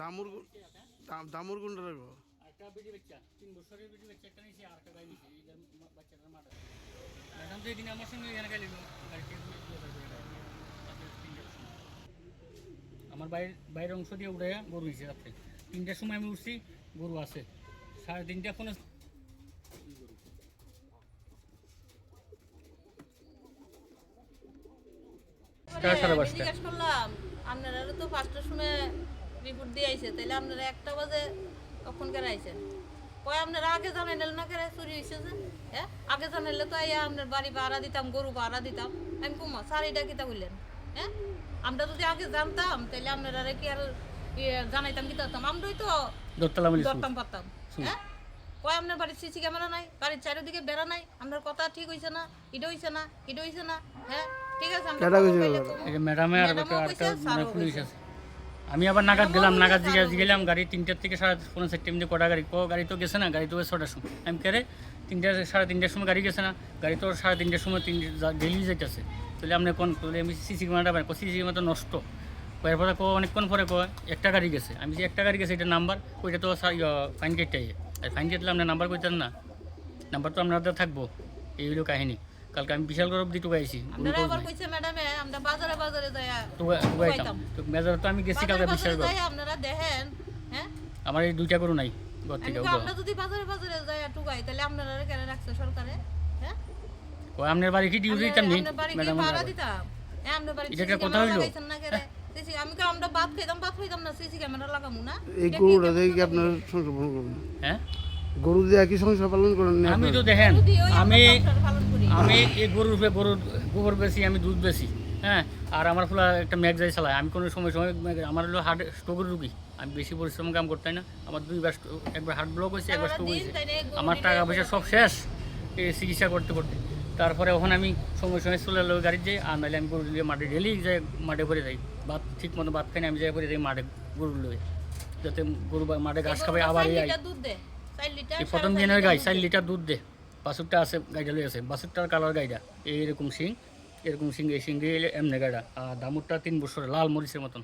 দামুর দামুর গুন্ডা রাখব একটা বেটি বাচ্চা তিন বছরের বেটি বাচ্চা একটা নিয়েছি আর একটা গাই নিয়েছি বাচ্চাটার মাটা। ম্যাডাম তো এদিন আমার সঙ্গে এখানে গেলিল আমার বাইরের বাইরের অংশ দিয়ে উঠে গরু হয়েছে রাত্রে। তিনটার সময় আমি উঠছি গরু আছে। সাড়ে তিনটা ফোনে। জিজ্ঞেস করলাম আপনারা তো পাঁচটার সময় রিপোর্ট দিয়ে আইছে তাইলে আপনারা একটা বাজে কখন কেন আইছেন? কয় আপনারা আগে জানাইলেন না কেন চুরি হয়েছে যে? হ্যাঁ আগে জানাইলে তো আইয়া আপনার বাড়ি ভাড়া দিতাম গরু ভাড়া দিতাম। আমি কুমা শাড়িটা কিতা বললেন হ্যাঁ আমরা যদি আগে জানতাম তাহলে আপনারা কি আর ইয়ে জানাইতাম কি করতাম? আমরাই তো ধরতাম পারতাম। হ্যাঁ কয় আপনার বাড়ির সিসি ক্যামেরা নাই? বাড়ির চারিদিকে বেড়া নাই? আপনার কথা ঠিক হইছে না? এটা হইছে না? এটা হইছে না? হ্যাঁ? ঠিক আছে ম্যাডামে আর একটা মানে পুলিশ আছে। আমি আবার নাগাদ গেলাম, নাগাদ জিজ্ঞাসা গেলাম, গাড়ি তিনটার থেকে সাড়ে পনেরো সেপ্টেম্বর কটা গাড়ি? ক গাড়ি তো গেছে না, গাড়ি তো ছটার সময়। আমি কেরে তিনটা, সাড়ে তিনটার সময় গাড়ি গেছে না, গাড়ি তো সাড়ে তিনটার সময় তিন ডেলি যেতেছে তাহলে আপনি কোন আমি সিসি ক্যামেরাটা পাই সিসি ক্যামেরা তো নষ্ট। এরপরে কো অনেকক্ষণ পরে কয়, একটা গাড়ি গেছে। আমি যে একটা গাড়ি গেছে, এটা নাম্বার ওইটা তো ফাইন গেটটাই আর ফাইন গেটলে আপনার নাম্বার কইতেন না। নাম্বার তো আপনাদের থাকব। এই হলো কাহিনী। কালকে আমি বিশাল গরব দিয়ে টুকাইছি আপনারা আবার কইছে ম্যাডামে আমরা বাজারে বাজারে যাইয়া টুকাইতাম টুকাইতাম। তো মেজার তো আমি গেছি কালকে বিশাল আপনারা দেখেন হ্যাঁ? আমার এই দুইটা গরু নাই ঘর আমি থেকে আমরা যদি বাজারে বাজারে যাইয়া টুকাই তাহলে আপনারা কেন রাখছে সরকারে? হ্যাঁ? ও আপনার বাড়ি কি ডিউটি দিতাম নি? কি ম্যাডাম ভাড়া দিতাম? হ্যাঁ আপনার বাড়ি এটা একটা কথা হইল? আমি কই আমরা ভাত খাইতাম ভাত খাইতাম না সিসি ক্যামেরা লাগামু না। এই গরুটা কি কথা আপনার হ্যাঁ? গরু দিয়ে কি সংসার পালন করেন না আমি তো দেখেন আমি। আমি এই গরুর উপরে গরুর গোবর বেশি আমি দুধ বেশি হ্যাঁ? আর আমার ফুলা একটা ম্যাগজাই চালাই আমি কোনো সময় সময় আমার হলো হার্ট স্ট্রোকের রুগী। আমি বেশি পরিশ্রম কাম করতে হয় না? আমার দুইবার একবার হার্ট ব্লক হয়েছে একবার স্ট্রোক হয়েছে। আমার টাকা পয়সা সব শেষ এই চিকিৎসা করতে করতে। তারপরে ওখানে আমি সময় সময় চলে এলো গাড়ি যাই আর নাহলে আমি গরু দিয়ে মাঠে ডেলি যাই মাঠে ভরে যাই ভাত ঠিক মতো ভাত খাই না আমি যাই ভরে যাই মাঠে গরু লই যাতে গরু মাঠে ঘাস খাবে আবার দুধ দে। প্রথম দিনের গাই চার লিটার দুধ দে। বাসুরটা আছে গাইটা লই আছে। বাসুরটার কালার গাইডা এইরকম সিং এরকম সিং এই সিং দিয়ে এমনি গাইটা আর দামুরটা তিন বছর লাল মরিচের মতন।